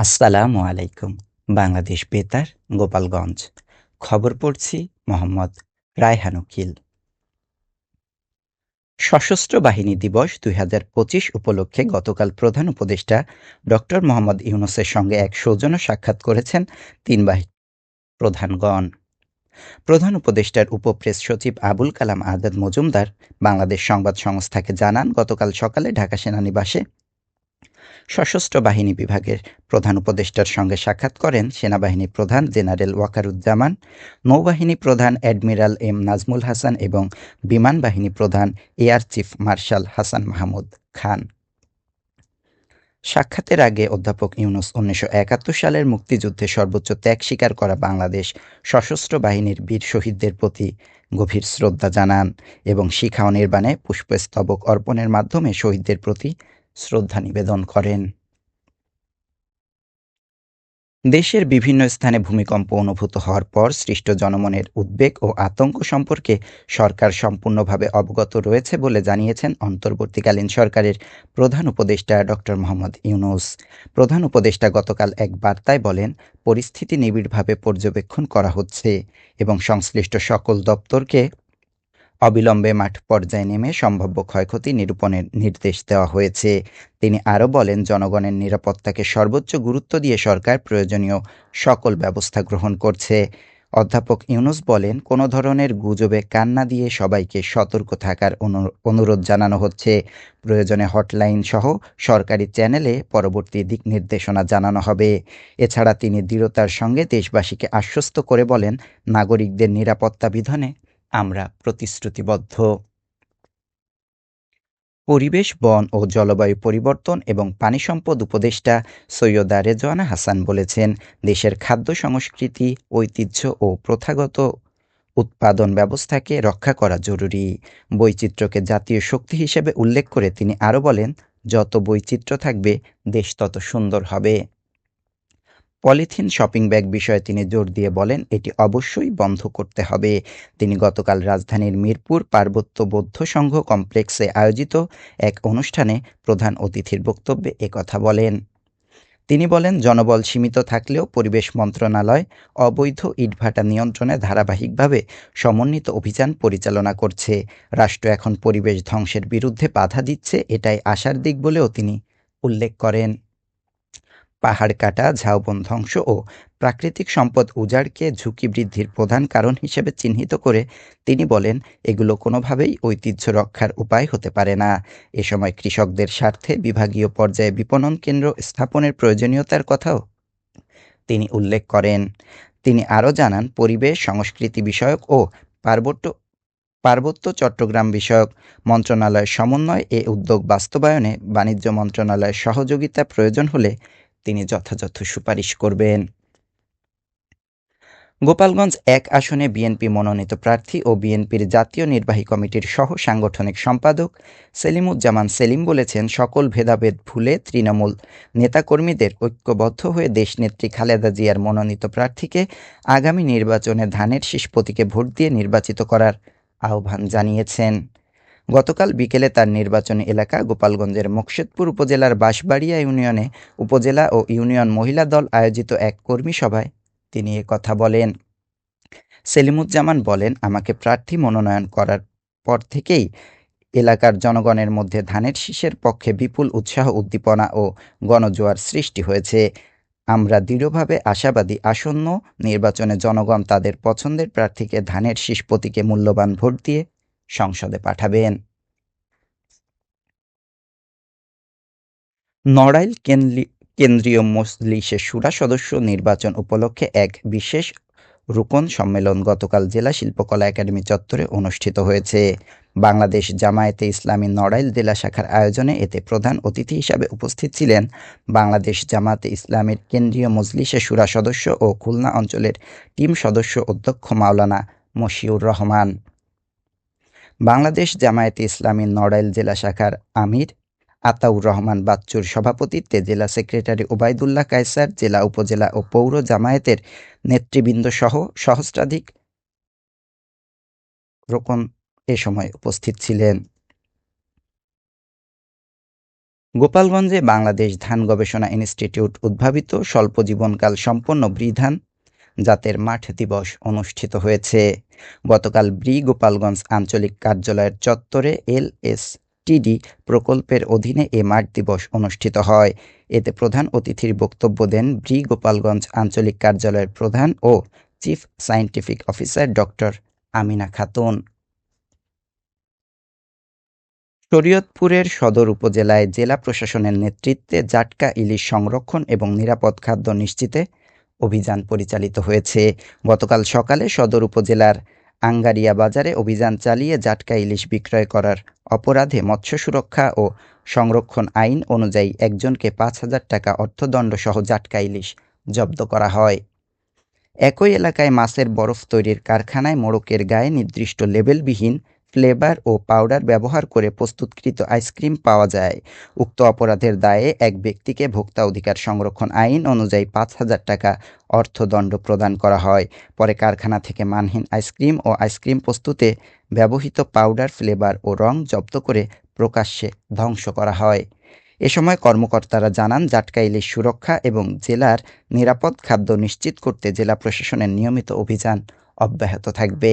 আসসালামু আলাইকুম, বাংলাদেশ বেতার, গোপালগঞ্জ। খবর পড়ছি মোহাম্মদ রায়হান উকিল। সশস্ত্র বাহিনী দিবস দুই হাজার পঁচিশ উপলক্ষে গতকাল প্রধান উপদেষ্টা ডক্টর মোহাম্মদ ইউনুসের সঙ্গে এক সৌজন্য সাক্ষাৎ করেছেন তিন বাহিনী প্রধানগণ। প্রধান উপদেষ্টার উপপ্রেস সচিব আবুল কালাম আজাদ মজুমদার বাংলাদেশ সংবাদ সংস্থাকে জানান, গতকাল সকালে ঢাকা সেনানিবাসে সশস্ত্র বাহিনী বিভাগের প্রধান উপদেষ্টার সঙ্গে সাক্ষাৎ করেন সেনাবাহিনী প্রধান জেনারেল ওয়াকারুজ্জামান, নৌবাহিনী প্রধান অ্যাডমিরাল এম নাজমুল হাসান এবং বিমান বাহিনী প্রধান air chief marshal Hasan Mahmud Khan. সাক্ষাতের আগে অধ্যাপক ইউনুস উনিশশো একাত্তর সালের মুক্তিযুদ্ধে সর্বোচ্চ ত্যাগ স্বীকার করা বাংলাদেশ সশস্ত্র বাহিনীর বীর শহীদদের প্রতি গভীর শ্রদ্ধা জানান এবং শিখা নির্বাণে পুষ্পস্তবক অর্পণের মাধ্যমে শহীদদের প্রতি শ্রদ্ধা নিবেদন করেন। দেশের বিভিন্ন স্থানে ভূমিকম্প অনুভূত হওয়ার পর সৃষ্ট জনমনের উদ্বেগ ও আতঙ্ক সম্পর্কে সরকার সম্পূর্ণভাবে অবগত রয়েছে বলে জানিয়েছেন অন্তর্বর্তীকালীন সরকারের প্রধান উপদেষ্টা ডক্টর মোহাম্মদ ইউনুস। প্রধান উপদেষ্টা গতকাল এক বার্তায় বলেন, পরিস্থিতি নিবিড়ভাবে পর্যবেক্ষণ করা হচ্ছে এবং সংশ্লিষ্ট সকল দপ্তরকে অবিলম্বে মাঠ পর্যায়ে নেমে সম্ভাব্য ক্ষয়ক্ষতি নিরূপণের নির্দেশ দেওয়া হয়েছে। তিনি আরও বলেন, জনগণের নিরাপত্তাকে সর্বোচ্চ গুরুত্ব দিয়ে সরকার প্রয়োজনীয় সকল ব্যবস্থা গ্রহণ করছে। অধ্যাপক ইউনুস বলেন, কোনো ধরনের গুজবে কান্না দিয়ে সবাইকে সতর্ক থাকার অনুরোধ জানানো হচ্ছে। প্রয়োজনে হটলাইন সহ সরকারি চ্যানেলে পরবর্তী দিক নির্দেশনা জানানো হবে। এছাড়া তিনি দৃঢ়তার সঙ্গে দেশবাসীকে আশ্বস্ত করে বলেন, নাগরিকদের নিরাপত্তা বিধানে আমরা প্রতিশ্রুতিবদ্ধ। পরিবেশ, বন ও জলবায়ু পরিবর্তন এবং পানি সম্পদ উপদেষ্টা সৈয়দা রেজওয়ানা হাসান বলেছেন, দেশের খাদ্য সংস্কৃতি, ঐতিহ্য ও প্রথাগত উৎপাদন ব্যবস্থাকে রক্ষা করা জরুরি। বৈচিত্র্যকে জাতীয় শক্তি হিসেবে উল্লেখ করে তিনি আরও বলেন, যত বৈচিত্র্য থাকবে, দেশ তত সুন্দর হবে। পলিথিন শপিং ব্যাগ বিষয়ে তিনি জোর দিয়ে বলেন, এটি অবশ্যই বন্ধ করতে হবে। তিনি গতকাল রাজধানীর মিরপুর পার্বত্য বৌদ্ধ সংঘ কমপ্লেক্সে আয়োজিত এক অনুষ্ঠানে প্রধান অতিথির বক্তব্যে একথা বলেন। তিনি বলেন, জনবল সীমিত থাকলেও পরিবেশ মন্ত্রণালয় অবৈধ ইটভাটা নিয়ন্ত্রণে ধারাবাহিকভাবে সমন্বিত অভিযান পরিচালনা করছে। রাষ্ট্র এখন পরিবেশ ধ্বংসের বিরুদ্ধে বাধা দিচ্ছে, এটাই আশার দিক বলেও তিনি উল্লেখ করেন। পাহাড় কাটা, ঝাউবন ধ্বংস ও প্রাকৃতিক সম্পদ উজাড়কে ঝুঁকি বৃদ্ধির প্রধান কারণ হিসেবে চিহ্নিত করে তিনি বলেন, এগুলো কোনোভাবেই ঐতিহ্য রক্ষার উপায় হতে পারে না। এ সময় কৃষকদের স্বার্থে বিভাগীয় পর্যায়ে বিপণন কেন্দ্র স্থাপনের প্রয়োজনীয়তার কথাও তিনি উল্লেখ করেন। তিনি আরও জানান, পরিবেশ, সংস্কৃতি বিষয়ক ও পার্বত্য পার্বত্য চট্টগ্রাম বিষয়ক মন্ত্রণালয়ের সমন্বয় এ উদ্যোগ বাস্তবায়নে বাণিজ্য মন্ত্রণালয়ের সহযোগিতা প্রয়োজন হলে তিনি যথাযথ সুপারিশ করবেন। গোপালগঞ্জ এক আসনে বিএনপি মনোনীত প্রার্থী ও বিএনপির জাতীয় নির্বাহী কমিটির সহ সাংগঠনিক সম্পাদক সেলিমুজ্জামান সেলিম বলেছেন, সকল ভেদাভেদ ভুলে তৃণমূল নেতাকর্মীদের ঐক্যবদ্ধ হয়ে দেশনেত্রী খালেদা জিয়ার মনোনীত প্রার্থীকে আগামী নির্বাচনে ধানের শীষ প্রতীকে ভোট দিয়ে নির্বাচিত করার আহ্বান জানিয়েছেন। গতকাল বিকেলে তার নির্বাচনী এলাকা গোপালগঞ্জের মোকশেদপুর উপজেলার বাঁশবাড়িয়া ইউনিয়নে উপজেলা ও ইউনিয়ন মহিলা দল আয়োজিত এক কর্মী সভায় তিনি কথা বলেন। সেলিমুজ্জামান বলেন, আমাকে প্রার্থী মনোনয়ন করার পর থেকেই এলাকার জনগণের মধ্যে ধানের শীষের পক্ষে বিপুল উৎসাহ, উদ্দীপনা ও গণজোয়ার সৃষ্টি হয়েছে। আমরা দৃঢ়ভাবে আশাবাদী, আসন্ন নির্বাচনে জনগণ তাদের পছন্দের প্রার্থীকে ধানের শীষ প্রতীকে মূল্যবান ভোট দিয়ে সংসদে পাঠাবেন। নড়াইল কেন্দ্রীয় মজলিসের সুরা সদস্য নির্বাচন উপলক্ষে এক বিশেষ রুকন সম্মেলন গতকাল জেলা শিল্পকলা একাডেমি চত্বরে অনুষ্ঠিত হয়েছে। বাংলাদেশ জামায়াতে ইসলামী নড়াইল জেলা শাখার আয়োজনে এতে প্রধান অতিথি হিসাবে উপস্থিত ছিলেন বাংলাদেশ জামায়াতে ইসলামের কেন্দ্রীয় মজলিসের সুরা সদস্য ও খুলনা অঞ্চলের টিম সদস্য অধ্যক্ষ মাওলানা মশিউর রহমান। বাংলাদেশ জামায়াতে ইসলামী নড়াইল জেলা শাখার আমির আতাউর রহমান বাচ্চুর সভাপতিত্বে জেলা সেক্রেটারি ওবায়দুল্লাহ কায়সার, জেলা উপজেলা ও পৌর জামায়াতের নেতৃবৃন্দ সহ সহস্রাধিক রোকন এ সময় উপস্থিত ছিলেন। গোপালগঞ্জে বাংলাদেশ ধান গবেষণা ইনস্টিটিউট উদ্ভাবিত স্বল্প জীবনকাল সম্পন্ন ব্রি ধান জাতের মাঠ দিবস অনুষ্ঠিত হয়েছে। গতকাল ব্রি গোপালগঞ্জ আঞ্চলিক কার্যালয়ের চত্বরে এলএসটিডি প্রকল্পের অধীনে এ মাঠ দিবস অনুষ্ঠিত হয়। এতে প্রধান অতিথির বক্তব্য দেন ব্রি গোপালগঞ্জ আঞ্চলিক কার্যালয়ের প্রধান ও chief scientific officer doctor Amina Khatun. শরীয়তপুরের সদর উপজেলায় জেলা প্রশাসনের নেতৃত্বে জাটকা ইলিশ সংরক্ষণ এবং নিরাপদ খাদ্য নিশ্চিতে অভিযান পরিচালিত হয়েছে। গতকাল সকালে সদর উপজেলার আঙ্গারিয়া বাজারে অভিযান চালিয়ে জাটকা ইলিশ বিক্রয় করার অপরাধে মৎস্য সুরক্ষা ও সংরক্ষণ আইন অনুযায়ী একজনকে পাঁচ হাজার টাকা অর্থদণ্ডসহ জাটকা ইলিশ জব্দ করা হয়। একই এলাকায় মাছের বরফ তৈরির কারখানায় মোড়কের গায়ে নির্দিষ্ট লেবেলবিহীন ফ্লেভার ও পাউডার ব্যবহার করে প্রস্তুতকৃত আইসক্রিম পাওয়া যায়। উক্ত অপরাধের দায়ে এক ব্যক্তিকে ভোক্তা অধিকার সংরক্ষণ আইন অনুযায়ী পাঁচ হাজার টাকা অর্থদণ্ড প্রদান করা হয়। পরে কারখানা থেকে মানহীন আইসক্রিম ও আইসক্রিম প্রস্তুতে ব্যবহৃত পাউডার, ফ্লেভার ও রং জব্দ করে প্রকাশ্যে ধ্বংস করা হয়। এ সময় কর্মকর্তারা জানান জাটকা ইলিশ সুরক্ষা এবং জেলার নিরাপদ খাদ্য নিশ্চিত করতে জেলা প্রশাসনের নিয়মিত অভিযান অব্যাহত থাকবে।